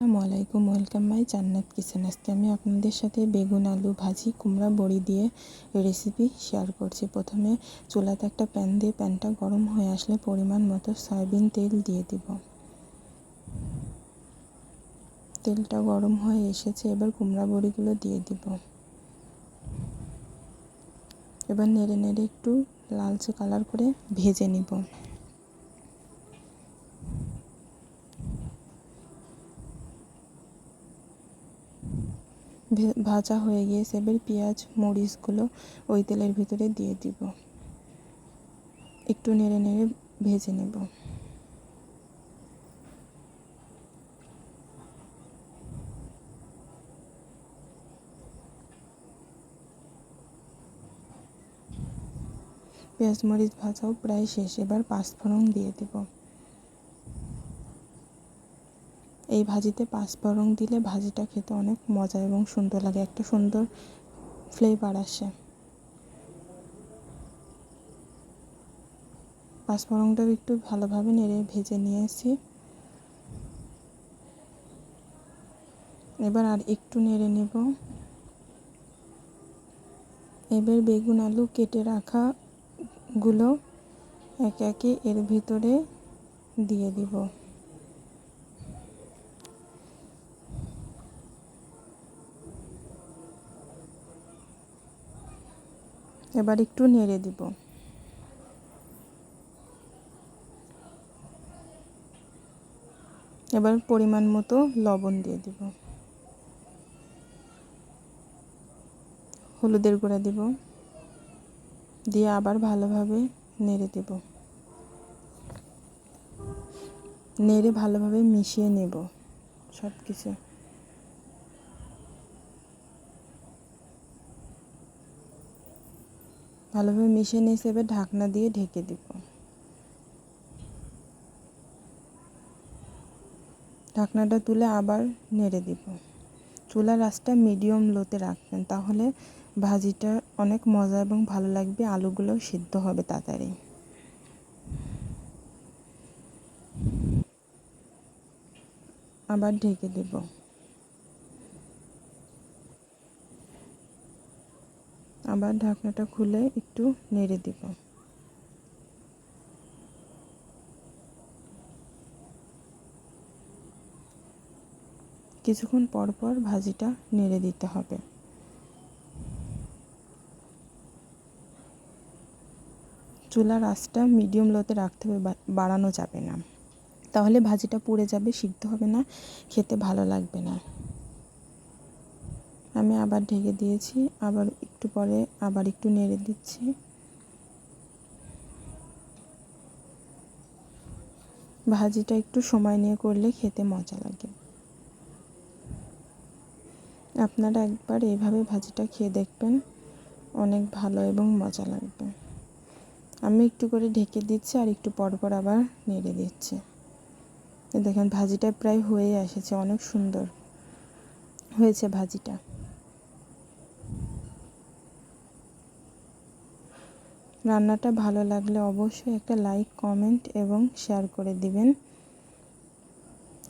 আসসালামু আলাইকুম, welcome my জান্নাত কিচেন। আজকে আমি আপনাদের সাথে বেগুন, আলু, ভাজি, কুমড়া, বড়ি দিয়ে রেসিপি শেয়ার করছি। প্রথমে চুলাতে একটা প্যান দিয়ে প্যানটা গরম হয়ে আসলে পরিমাণ মতো সয়াবিন তেল দিয়ে দিব। তেলটা গরম হয়ে এসেছে, এবার কুমড়া, বড়িগুলো দিয়ে দিব। এবার নেড়ে নেড়ে একটু লালচে কালার করে ভেজে নিব। ভাজা হয়ে গিয়েছে এবার পেঁয়াজ, মরিচগুলো ওই তেলের ভিতরে দিয়ে দিব। একটু নেড়ে নেড়ে ভেজে নেব। পেঁয়াজ, মরিচ ভাজাও প্রায় শেষ। এবার পাঁচফোড়ন দিয়ে দেব। এই ভাজিতে পাঁচফোড়ন দিলে ভাজিটা খেতে অনেক মজা এবং সুন্দর লাগে, একটা সুন্দর ফ্লেভার আসে। পাঁচফোড়নটাও একটু ভালোভাবে নেড়ে ভেজে নিয়েছি। এবার আর একটু নেড়ে নেব। এবার বেগুন, আলু কেটে রাখা গুলো একে একে এর ভিতরে দিয়ে দিব। এবার একটু নেড়ে দিব। এবার পরিমাণ মতো লবণ দিয়ে দিব। হলুদের গুঁড়া দিব। দিয়ে আবার ভালোভাবে নেড়ে দেব। নেড়ে ভালোভাবে মিশিয়ে নেব সব কিছু ভালোভাবে মিশিয়ে নিয়ে এবার ঢাকনা দিয়ে ঢেকে দিব। ঢাকনাটা তুলে আবার নেড়ে দিব। চুলার আঁচটা মিডিয়াম লোতে রাখবেন, তাহলে ভাজিটা অনেক মজা এবং ভালো লাগবে আলুগুলো সিদ্ধ হবে তাড়াতাড়ি। আবার ঢেকে দেব। আবার ঢাকনাটা খুলে একটু নেড়ে দেব। কিছুক্ষণ পর পর ভাজিটা নেড়ে দিতে হবে। চুলার আঁচটা মিডিয়াম লোতে রাখতে হবে বাড়ানো যাবে না। তাহলে ভাজিটা পুড়ে যাবে, সিদ্ধ হবে না, খেতে ভালো লাগবে না। আমি আবার ঢেকে দিয়েছি, আবার একটু পরে আবার একটু নেড়ে দিচ্ছি। ভাজিটা একটু সময় নিয়ে করলে খেতে মজা লাগে। আপনারা একবার এইভাবে ভাজিটা খেয়ে দেখবেন, অনেক ভালো এবং মজা লাগবে। আমি একটু করে ঢেকে দিচ্ছি আর একটু পর পর আবার নেড়ে দিচ্ছি। দেখেন, ভাজিটা প্রায় হয়ে এসেছে, অনেক সুন্দর হয়েছে ভাজিটা। রান্নাটা ভালো লাগলে অবশ্যই একটা লাইক কমেন্ট এবং শেয়ার করে দিবেন।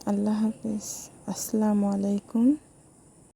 আল্লাহ হাফিজ। আসসালামু আলাইকুম।